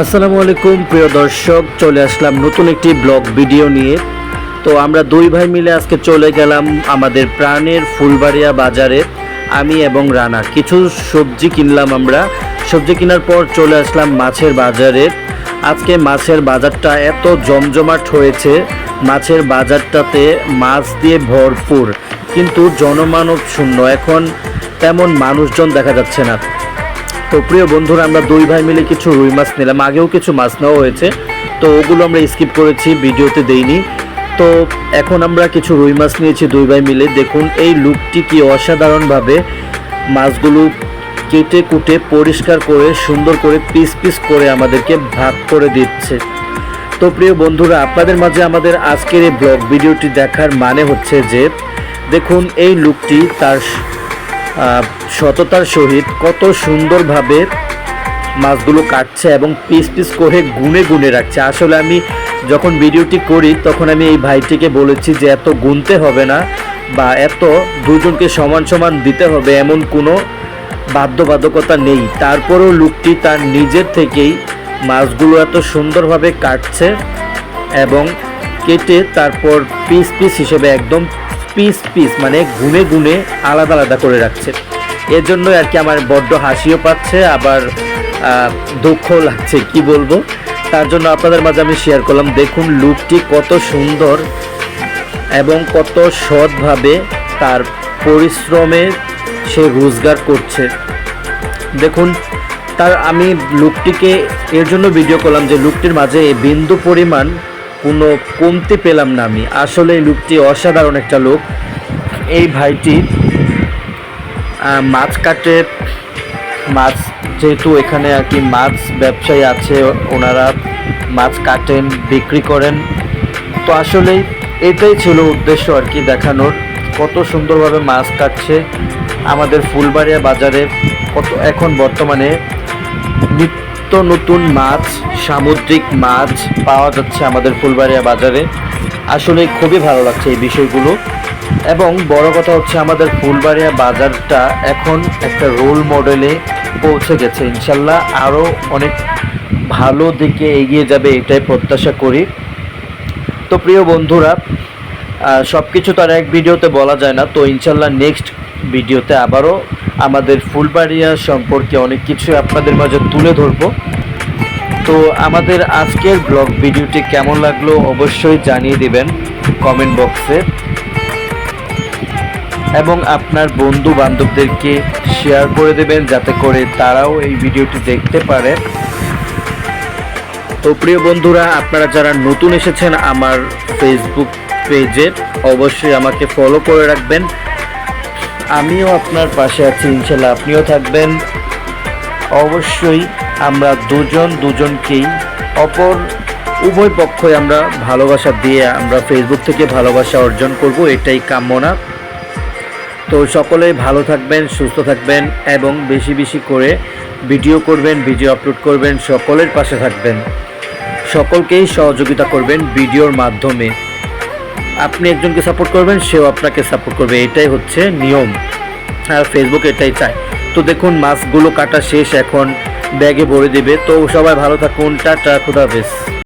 আসসালামু আলাইকুম, প্রিয় দর্শক, চলে আসলাম নতুন একটি ব্লগ ভিডিও নিয়ে। তো আমরা দুই ভাই মিলে আজকে চলে গেলাম আমাদের প্রাণের ফুলবাড়িয়া বাজারে, আমি এবং রানা। কিছু সবজি কিনলাম আমরা। সবজি কেনার পর চলে আসলাম মাছের বাজারে। আজকে মাছের বাজারটা এত জমজমাট হয়েছে, মাছের বাজারটাতে মাছ দিয়ে ভরপুর, কিন্তু জনমানব শূন্য। এখন তেমন মানুষজন দেখা যাচ্ছে না। তো প্রিয় বন্ধুরা, আমরা দুই ভাই মিলে কিছু রুই মাছ নিলাম। আগেও কিছু মাছ নেওয়া হয়েছে। তো ওগুলো আমরা স্কিপ করেছি, ভিডিওতে দেইনি। তো এখন আমরা কিছু রুই মাছ নিয়েছি দুই ভাই মিলে। দেখুন, এই লুকটি কি অসাধারণভাবে মাছগুলো কেটে কুটে পরিষ্কার করে, সুন্দর করে পিস পিস করে আমাদেরকে ভাগ করে দিচ্ছে। তো প্রিয় বন্ধুরা, আপনাদের মাঝে আমাদের আজকের এই ব্লগ ভিডিওটি দেখার মানে হচ্ছে যে, দেখুন, এই লুকটি তার সততার সহিত কত সুন্দরভাবে মাছগুলো কাটছে এবং পিস পিস করে গুনে গুনে রাখছে। আসলে আমি যখন ভিডিওটি করি, তখন আমি এই ভাইটিকে বলেছি যে এত গুনতে হবে না বা এত দুজনকে সমান সমান দিতে হবে এমন কোনো বাধ্যবাধকতা নেই। তারপরেও লুকটি তার নিজের থেকেই মাছগুলো এত সুন্দরভাবে কাটছে এবং কেটে তারপর পিস পিস হিসেবে একদম পিস পিস মানে গুনে গুনে আলাদা আলাদা করে রাখছে। এর জন্য আর কি আমার বড্ড হাসিও পাচ্ছে, আবার দুঃখও লাগছে, কি বলব? তার জন্য আপনাদের মাঝে আমি শেয়ার করলাম, দেখুন লুকটি কত সুন্দর এবং কত সৎভাবে তার পরিশ্রমে সে রোজগার করছে। দেখুন, তার আমি লুকটিকে এর জন্য ভিডিও করলাম যে লুকটির মাঝে বিন্দু পরিমাণ কোনো কমতি পেলাম না আমি। আসলে লুকটি অসাধারণ একটা লোক এই ভাইটি মাছ কাটে। মাছ যেহেতু এখানে আর কি মাছ ব্যবসায়ী আছে, ওনারা মাছ কাটেন, বিক্রি করেন। তো আসলেই এটাই ছিল উদ্দেশ্য আর কি দেখানোর। কত সুন্দরভাবে মাছ কাটছে আমাদের ফুলবাড়িয়া বাজারে। কত এখন বর্তমানে নিত্য নতুন মাছ, সামুদ্রিক মাছ পাওয়া যাচ্ছে আমাদের ফুলবাড়িয়া বাজারে। আসলে খুবই ভালো লাগছে এই বিষয়গুলো। এবং বড় কথা হচ্ছে আমাদের ফুলবাড়িয়া বাজারটা এখন একটা রোল মডেলে পৌঁছে গেছে। ইনশাল্লাহ আরও অনেক ভালো দিকে এগিয়ে যাবে এটাই প্রত্যাশা করি। তো প্রিয় বন্ধুরা সব কিছু তো আর এক ভিডিওতে বলা যায় না। তো ইনশাল্লাহ নেক্সট ভিডিওতে আবারও আমাদের ফুলবাড়িয়া সম্পর্কে অনেক কিছু আপনাদের মাঝে তুলে ধরবো। তো আমাদের আজকের ব্লগ ভিডিওটি কেমন লাগল অবশ্যই জানিয়ে দিবেন কমেন্ট বক্সে। এবং আপনার বন্ধু বান্ধবদেরকে শেয়ার করে দেবেন যাতে করে তারাও এই ভিডিওটি দেখতে পারে। তো প্রিয় বন্ধুরা, আপনারা যারা নতুন এসেছেন আমার ফেসবুক পেজে অবশ্যই আমাকে ফলো করে রাখবেন। আমিও আপনার পাশে আছি, ইনশাল্লাহ আপনিও থাকবেন। অবশ্যই আমরা দুজন দুজনকেই, অপর উভয় পক্ষই আমরা ভালোবাসা দিয়ে আমরা ফেসবুক থেকে ভালোবাসা অর্জন করব, এটাই কাম্য না তো সকলেই ভালো থাকবেন, সুস্থ থাকবেন এবং বেশি বেশি করে ভিডিও করবেন, ভিডিও আপলোড করবেন, সকলের পাশে থাকবেন। সকলকেই সহযোগিতা করবেন ভিডিওর মাধ্যমে। আপনি একজনকে সাপোর্ট করবেন, সেও আপনাকে সাপোর্ট করবে, এটাই হচ্ছে নিয়ম। আর ফেসবুক এটাই চায়। তো দেখুন মাছগুলো কাটা শেষ, এখন ব্যাগে ভরে দেবে। তো সবাই ভালো থাকুন। টাটা খুদাফেজ